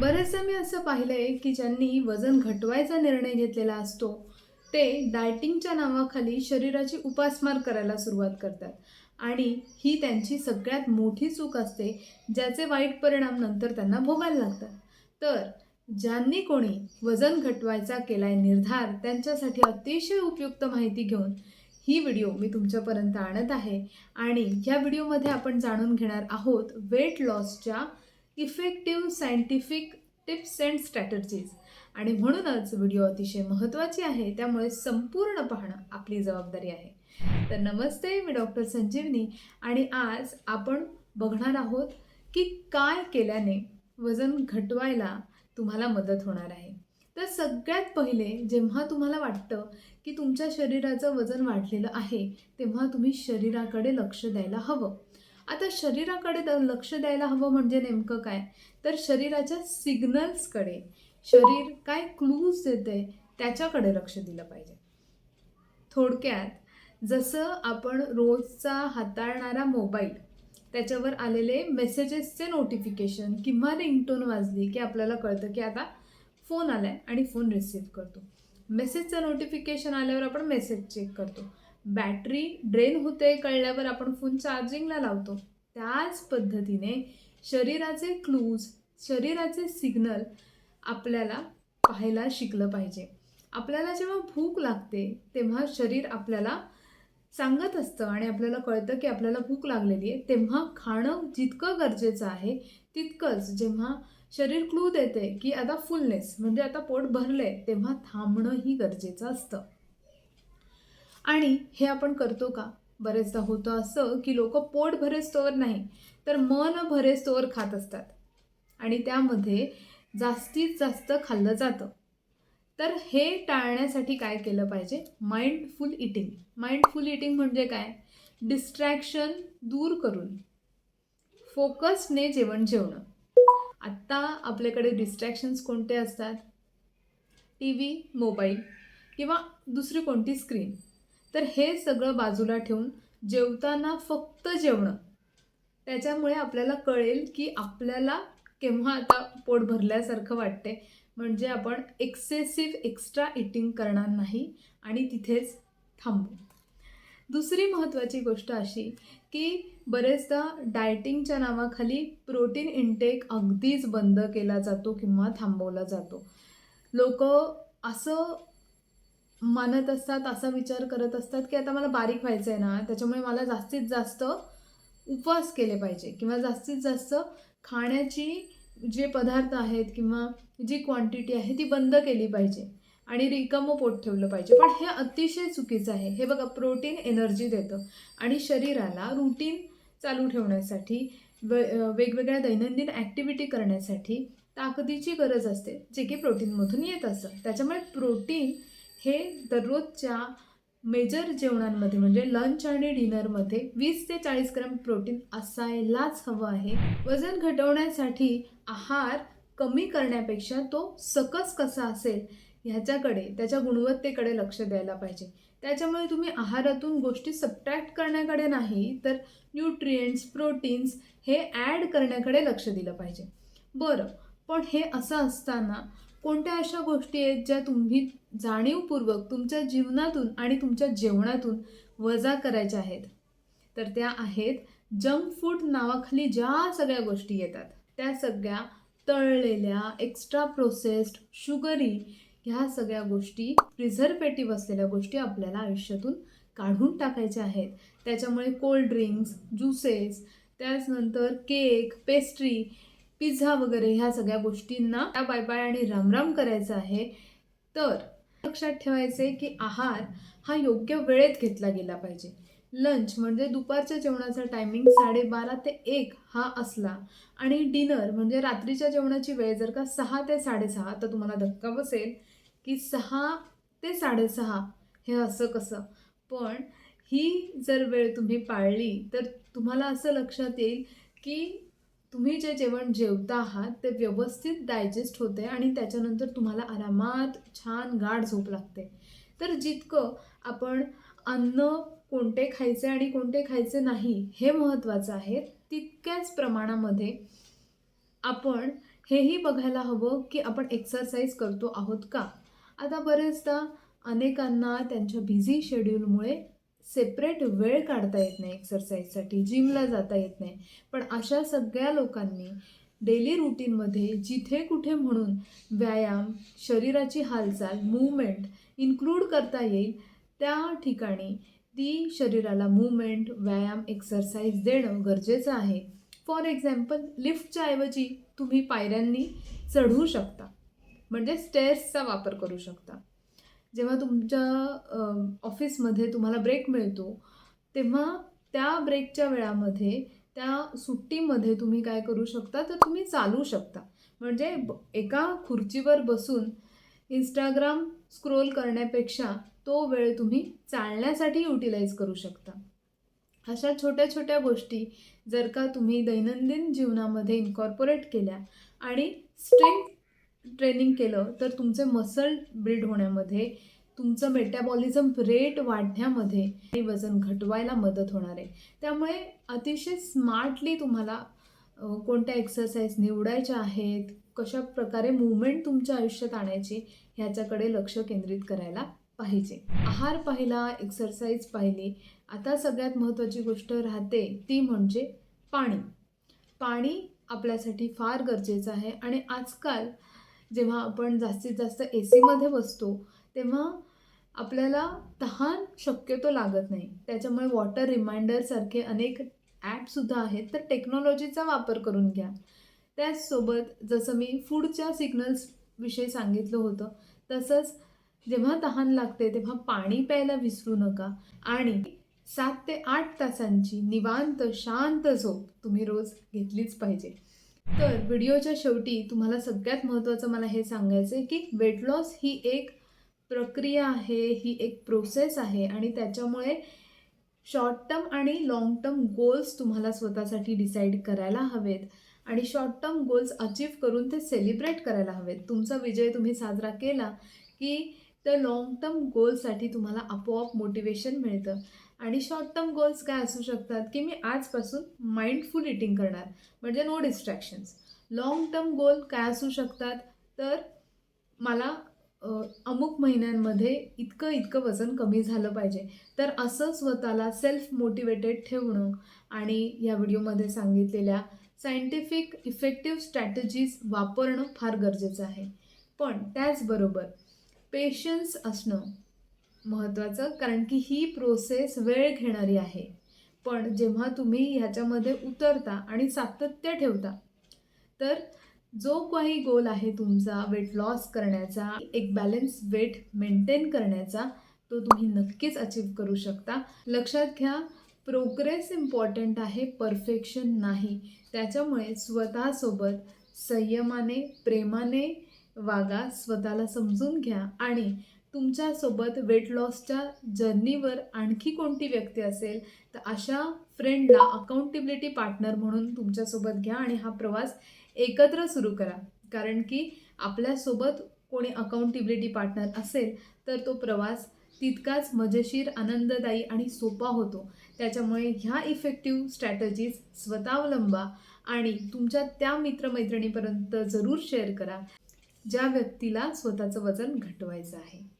बरेचदा मी असं पाहिलंय की ज्यांनी वजन घटवायचा निर्णय घेतलेला असतो ते डायटिंगच्या नावाखाली शरीराची उपासमार करायला सुरुवात करतात. आणि ही त्यांची सगळ्यात मोठी चूक असते ज्याचे वाईट परिणाम नंतर त्यांना भोगायला लागतात. तर ज्यांनी कोणी वजन घटवायचा केलाय निर्धार त्यांच्यासाठी अतिशय उपयुक्त माहिती घेऊन ही व्हिडिओ मी तुमच्यापर्यंत आणत आहे. आणि ह्या व्हिडिओमध्ये आपण जाणून घेणार आहोत weight लॉसच्या effective scientific tips and strategies आणि म्हणूनच व्हिडिओ अतिशय महत्त्वाची आहे त्यामुळे संपूर्ण पाहणं आपली जबाबदारी आहे. तर नमस्ते मी डॉक्टर संजीवनी आणि आज आपण बघणार आहोत की काय केल्याने वजन घटवायला तुम्हाला मदत होणार आहे. तर सगळ्यात पहिले जेव्हा तुम्हाला वाटतं की तुमच्या शरीराचं वजन वाढलेलं आहे तेव्हा तुम्ही शरीराकडे लक्ष द्यायला हवं. आता शरीराकडे लक्ष द्यायला हवं म्हणजे नेमकं काय? तर शरीराच्या सिग्नल्सकडे. शरीर काय क्लूज देते त्याच्याकडे लक्ष दिलं पाहिजे. थोडक्यात जसं आपण रोजचा हाताळणारा मोबाईल त्याच्यावर आलेले मेसेजेसचे नोटिफिकेशन किंवा रिंगटोन वाजली की आपल्याला कळतं की आता फोन आला आहे आणि फोन रिसीव्ह करतो. मेसेजचं नोटिफिकेशन आल्यावर आपण मेसेज चेक करतो. बॅटरी ड्रेन होते कळल्यावर आपण फोन चार्जिंगला लावतो. त्याच पद्धतीने शरीराचे क्लूज शरीराचे सिग्नल आपल्याला पाहायला शिकलं पाहिजे. आपल्याला जेव्हा भूक लागते तेव्हा शरीर आपल्याला सांगत असतं आणि आपल्याला कळतं की आपल्याला भूक लागलेली आहे. तेव्हा खाणं जितकं गरजेचं आहे तितकंच जेव्हा शरीर क्लू देते की आता फुलनेस म्हणजे आता पोट भरलंय तेव्हा थांबणंही गरजेचं असतं. आणि हे आपण करतो का? बरेचदा होतं असं की लोक पोट भरेस्तोवर नाही तर मन भरेस्तोवर खात असतात. आणि त्यामध्ये जास्तीत जास्त खाल्लं जातं. तर हे टाळण्यासाठी काय केलं पाहिजे? माइंडफुल इटिंग माइंडफुल इटिंग म्हणजे काय? डिस्ट्रॅक्शन दूर करून. फोकसने जेवण जेवणं. आत्ता आपल्याकडे डिस्ट्रॅक्शन्स कोणते असतात? टी व्ही मोबाईल किंवा दुसरी कोणती स्क्रीन तर हे सगळं बाजूला ठेवून जेवताना फक्त जेवणं. त्याच्यामुळे आपल्याला कळेल की आपल्याला केव्हा आता पोट भरल्यासारखं वाटते म्हणजे आपण एक्सेसिव्ह एक्स्ट्रा इटिंग करणार नाही आणि तिथेच थांबू. दुसरी महत्त्वाची गोष्ट अशी की बरेचदा डायटिंगच्या नावाखाली प्रोटीन इंटेक अगदीच बंद केला जातो किंवा थांबवला जातो. लोक असं मानत असतात असा विचार करत असतात की आता मला बारीक व्हायचं आहे ना त्याच्यामुळे मला जास्तीत जास्त उपवास केले पाहिजे किंवा जास्तीत जास्त खाण्याची जे पदार्थ आहेत किंवा जी क्वांटिटी आहे ती बंद केली पाहिजे आणि रिकामं पोट ठेवलं पाहिजे. पण हे अतिशय चुकीचं आहे. हे बघा प्रोटीन एनर्जी देतं आणि शरीराला रुटीन चालू ठेवण्यासाठी वे वेगवेगळ्या दैनंदिन ॲक्टिव्हिटी करण्यासाठी ताकदीची गरज असते जे की प्रोटीनमधून येत असतं. त्याच्यामुळे प्रोटीन हे दररोजच्या मेजर जेवणांमध्ये म्हणजे लंच आणि डिनरमध्ये वीस ते चाळीस ग्राम प्रोटीन असायलाच हवं आहे. वजन घटवण्यासाठी आहार कमी करण्यापेक्षा तो सकस कसा असेल ह्याच्याकडे त्याच्या गुणवत्तेकडे लक्ष द्यायला पाहिजे. त्याच्यामुळे तुम्ही आहारातून गोष्टी सबट्रॅक्ट करण्याकडे नाही तर न्यूट्रिएंट्स प्रोटीन्स हे ॲड करण्याकडे लक्ष दिलं पाहिजे. बरं पण हे असं असताना कोणत्या अशा गोष्टी आहेत ज्या तुम्ही जाणीवपूर्वक तुमच्या जीवनातून आणि तुमच्या जेवणातून वजा करायच्या आहेत? तर त्या आहेत जंक फूड नावाखाली ज्या सगळ्या गोष्टी येतात त्या सगळ्या तळलेल्या एक्स्ट्रा प्रोसेस्ड शुगरी ह्या सगळ्या गोष्टी प्रिझर्वेटिव्ह असलेल्या गोष्टी आपल्याला आयुष्यातून काढून टाकायच्या आहेत. त्याच्यामुळे कोल्ड ड्रिंक्स ज्युसेस त्याचनंतर केक पेस्ट्री पिझ्झा वगैरे ह्या सगळ्या गोष्टींना त्या बाय बाय आणि रामराम करायचं आहे. तर लक्षात ठेवायचे की आहार हा योग्य वेळेत घेतला गेला पाहिजे. लंच म्हणजे दुपारच्या जेवणाचा टायमिंग साडेबारा ते एक हा असला आणि डिनर म्हणजे रात्रीच्या जेवणाची वेळ जर का सहा ते साडेसहा तर तुम्हाला धक्का बसेल की सहा ते साडेसहा हे असं कसं? पण ही जर वेळ तुम्ही पाळली तर तुम्हाला असं लक्षात येईल की तुम्ही जे जेवण जेवता आहात ते व्यवस्थित डायजेस्ट होते आणि त्याच्यानंतर तुम्हाला आरामात छान गाढ झोप लागते. तर जितकं आपण अन्न कोणते खायचे आणि कोणते खायचे नाही हे महत्त्वाचं आहे. तितक्याच प्रमाणामध्ये आपण हेही बघायला हवं की आपण एक्सरसाइज करतो आहोत का? आता बरेचदा अनेकांना त्यांच्या बिझी शेड्यूलमुळे सेपरेट वेळ काढता येत नाही एक्सरसाइजसाठी जिमला जाता येत नाही. पण अशा सगळ्या लोकांनी डेली रुटीनमध्ये जिथे कुठे म्हणून व्यायाम शरीराची हालचाल मूवमेंट इन्क्लूड करता येईल त्या ठिकाणी ती शरीराला मूवमेंट व्यायाम एक्सरसाइज देणं गरजेचं आहे. फॉर एक्झाम्पल लिफ्टच्या ऐवजी तुम्ही पायऱ्यांनी चढू शकता. म्हणजे स्टेअर्सचा वापर करू शकता. जेव्हा तुमच्या ऑफिसमध्ये तुम्हाला ब्रेक मिळतो तेव्हा त्या ब्रेकच्या वेळामध्ये त्या सुट्टीमध्ये तुम्ही काय करू शकता? तर तुम्ही चालू शकता. म्हणजे ब- एका खुर्चीवर बसून इंस्टाग्राम स्क्रोल करण्यापेक्षा तो वेळ तुम्ही चालण्यासाठी युटिलाइज करू शकता. अशा छोट्या छोट्या गोष्टी जर का तुम्ही दैनंदिन जीवनामध्ये इन्कॉर्पोरेट केल्या आणि स्ट्रेंथ ट्रेनिंग केलं तर तुमचे मसल बिल्ड होण्यामध्ये तुमचं मेटॅबॉलिझम रेट वाढण्यामध्ये आणि वजन घटवायला मदत होणार आहे. त्यामुळे अतिशय स्मार्टली तुम्हाला कोणत्या एक्सरसाइज निवडायच्या आहेत कशा प्रकारे मुवमेंट तुमच्या आयुष्यात आणायची ह्याच्याकडे लक्ष केंद्रित करायला पाहिजे. आहार पाहिला एक्सरसाइज पाहिली आता सगळ्यात महत्त्वाची गोष्ट राहते ती म्हणजे पाणी. पाणी आपल्यासाठी फार गरजेचं आहे आणि आजकाल जेव्हा आपण जास्तीत जास्त ए सीमध्ये बसतो तेव्हा आपल्याला तहान शक्यतो लागत नाही. त्याच्यामुळे वॉटर रिमाइंडरसारखे अनेक ॲपसुद्धा आहेत तर टेक्नॉलॉजीचा वापर करून घ्या. त्याचसोबत जसं मी फूडच्या सिग्नल्स विषयी सांगितलं होतं तसंच जेव्हा तहान लागते तेव्हा पाणी प्यायला विसरू नका. आणि सात ते आठ तासांची निवांत शांत झोप तुम्ही रोज घेतलीच पाहिजे. तर व्हिडिओच्या शेवटी तुम्हाला सगळ्यात महत्त्वाचं मला हे सांगायचं आहे की वेट लॉस ही एक प्रक्रिया आहे ही एक प्रोसेस आहे आणि त्याच्यामुळे शॉर्ट टर्म आणि लाँग टर्म गोल्स तुम्हाला स्वतःसाठी डिसाईड करायला हवेत. आणि शॉर्ट टर्म गोल्स अचीव करून ते सेलिब्रेट करायला हवेत. तुमचा विजय तुम्ही साजरा केला की त्या लाँग टर्म गोलसाठी तुम्हाला आपोआप मोटिवेशन मिळतं. आणि शॉर्ट टर्म गोल्स काय असू शकतात की मी आजपासून माइंडफुल इटिंग करणार. म्हणजे no distractions long term goal काय असू शकतात? तर मला अमुक महिन्यांमध्ये इतकं इतकं वजन कमी झालं पाहिजे. तर असं स्वतःला सेल्फ मोटिवेटेड ठेवणं आणि या व्हिडिओमध्ये सांगितलेल्या सायंटिफिक इफेक्टिव्ह स्ट्रॅटजीज वापरणं फार गरजेचं आहे. पण त्याचबरोबर पेशन्स असणं महत्त्वाचं कारण की ही प्रोसेस वेळ घेणारी आहे. पण जेव्हा तुम्ही ह्याच्यामध्ये उतरता आणि सातत्य ठेवता तर जो काही गोल आहे तुमचा वेट लॉस करण्याचा एक बॅलन्स वेट मेंटेन करण्याचा तो तुम्ही नक्कीच अचीव करू शकता. लक्षात घ्या प्रोग्रेस इम्पॉर्टंट आहे परफेक्शन नाही. त्याच्यामुळे स्वतःसोबत संयमाने प्रेमाने वागा स्वतःला समजून घ्या आणि तुमच्यासोबत वेट लॉसच्या जर्नीवर आणखी कोणती व्यक्ती असेल तर अशा फ्रेंडला अकाउंटेबिलिटी पार्टनर म्हणून तुमच्यासोबत घ्या आणि हा प्रवास एकत्र सुरू करा. कारण की आपल्यासोबत कोणी अकाउंटेबिलिटी पार्टनर असेल तर तो प्रवास तितकाच मजेशीर आनंददायी आणि सोपा होतो. त्याच्यामुळे ह्या इफेक्टिव्ह स्ट्रॅटजीज स्वतावलंबा आणि तुमच्या त्या मित्रमैत्रिणीपर्यंत जरूर शेअर करा ज्या व्यक्तीला स्वतःचं वजन घटवायचं आहे.